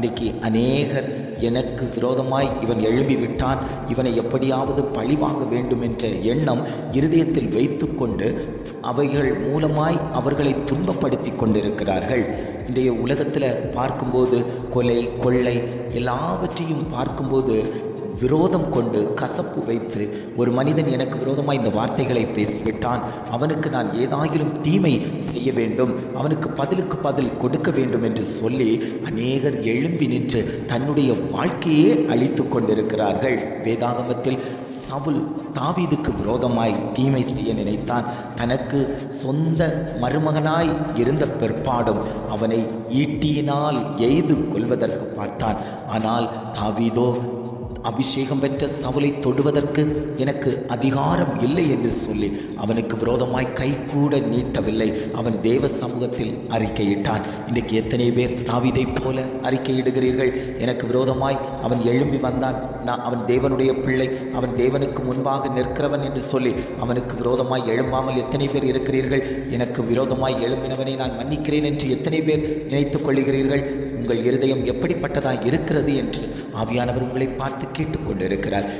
இன்றைக்கு அநேகர் எனக்கு விரோதமாய் இவன் எழும்பி விட்டான் இவனை எப்படியாவது பழி வாங்க வேண்டும் என்ற எண்ணம் இருதயத்தில் வைத்துக்கொண்டு அவைகள் மூலமாய் அவர்களை துன்பப்படுத்தி கொண்டிருக்கிறார்கள். இன்றைய உலகத்தில் பார்க்கும்போது கொலை கொள்ளை எல்லாவற்றையும் பார்க்கும்போது விரோதம் கொண்டு கசப்பு வைத்து ஒரு மனிதன் எனக்கு விரோதமாக இந்த வார்த்தைகளை பேசிவிட்டான். அவனுக்கு நான் ஏதாகிலும் தீமை செய்ய வேண்டும். அவனுக்கு பதிலுக்கு பதில் கொடுக்க வேண்டும் என்று சொல்லி அநேகர் எழும்பி நின்று தன்னுடைய வாழ்க்கையே அழித்து கொண்டிருக்கிறார்கள். வேதாகமத்தில் சவுல் தாவீதுக்கு விரோதமாய் தீமை செய்ய நினைத்தான். தனக்கு சொந்த மருமகனாய் இருந்த பிற்பாடும் அவனை ஈட்டியினால் எய்து கொள்வதற்கு பார்த்தான். ஆனால் தாவீதோ அபிஷேகம் பெற்ற சவுலை தொடுவதற்கு எனக்கு அதிகாரம் இல்லை என்று சொல்லி அவனுக்கு விரோதமாய் கை கூட நீட்டவில்லை. அவன் தேவ சமூகத்தில் அறிக்கையிட்டான். இன்றைக்கு எத்தனை பேர் தாவிதை போல அறிக்கையிடுகிறீர்கள்? எனக்கு விரோதமாய் அவன் எழும்பி வந்தான். நான் அவன் தேவனுடைய பிள்ளை. அவன் தேவனுக்கு முன்பாக நிற்கிறவன் என்று சொல்லி அவனுக்கு விரோதமாய் எழும்பாமல் எத்தனை பேர் இருக்கிறீர்கள்? எனக்கு விரோதமாய் எழும்பினவனை நான் மன்னிக்கிறேன் என்று எத்தனை பேர் நினைத்துக் கொள்கிறீர்கள் உங்கள் இருதயம் எப்படிப்பட்டதாக இருக்கிறது என்று ஆவியானவர் உங்களை பார்த்து கேட்டுக்கொண்டிருக்கிறார்.